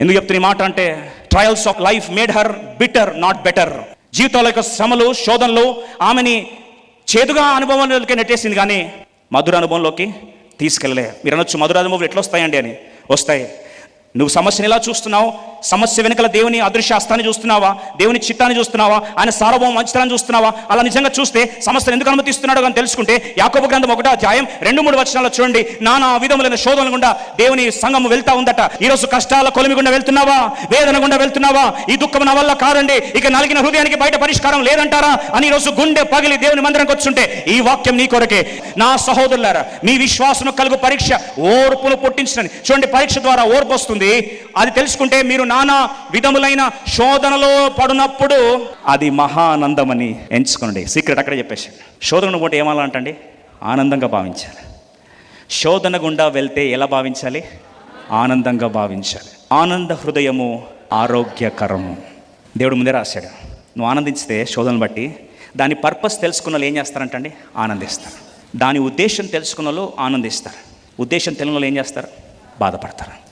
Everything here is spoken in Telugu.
ఎందుకు చెప్తున్న మాట అంటే trials of life made her bitter not better జీవితాల యొక్క శ్రమలు శోధనలు ఆమెని చేదుగా అనుభవంలోకి నెట్టేసింది కానీ మధుర అనుభవంలోకి తీసుకెళ్ళలే. మీరు అనొచ్చు మధుర అనుభవం ఎట్లా వస్తాయండి అని. వస్తాయి. నువ్వు సమస్యను ఎలా చూస్తున్నావు? సమస్య వెనుకల దేవుని అదృశ్య హస్తాన్ని చూస్తున్నావా? దేవుని చిత్తాన్ని చూస్తున్నావా? ఆయన సార్వభౌమ మంచితనాన్ని చూస్తున్నావా? అలా నిజంగా చూస్తే సమస్యను ఎందుకు అనుమతిస్తున్నాడు అని తెలుసుకుంటే యాకోబ గ్రంథం ఒకటో అధ్యాయం రెండు మూడు వచనాలు చూడండి. నానా విధములైన శోధనలు గుండా దేవుని సంఘం వెళ్తా ఉందట. ఈరోజు కష్టాల కొలిమి గుండా వెళ్తున్నావా? వేదన గుండా వెళ్తున్నావా? ఈ దుఃఖం నా వల్ల కారండి ఇక నలిగిన హృదయానికి బయట పరిష్కారం లేదంటారా? అని ఈరోజు గుండె పగిలి దేవుని మందిరానికి వచ్చుంటే ఈ వాక్యం నీ కొరకే. నా సహోదరులారా మీ విశ్వాసం కలుగు పరీక్ష ఓర్పును పుట్టించని చూడండి పరీక్ష ద్వారా ఓర్పు వస్తుంది. అది తెలుసుకుంటే మీరు నానా విధములైన శోధనలో పడినప్పుడు అది మహానందమని ఎంచుకోండి సీక్రెట్ అక్కడే చెప్పేసి. శోధనను పోతే ఏమాలంటండి ఆనందంగా భావించాలి. శోధన గుండా వెళ్తే ఎలా భావించాలి? ఆనందంగా భావించాలి. ఆనంద హృదయము ఆరోగ్యకరము. దేవుడు ముందే రాశాడు. నువ్వు ఆనందించితే శోధనను బట్టి దాని పర్పస్ తెలుసుకున్న వాళ్ళు ఏం చేస్తారంటండి? ఆనందిస్తారు. దాని ఉద్దేశం తెలుసుకున్న వాళ్ళు ఆనందిస్తారు. ఉద్దేశం తెలియని వాళ్ళు ఏం చేస్తారు? బాధపడతారు.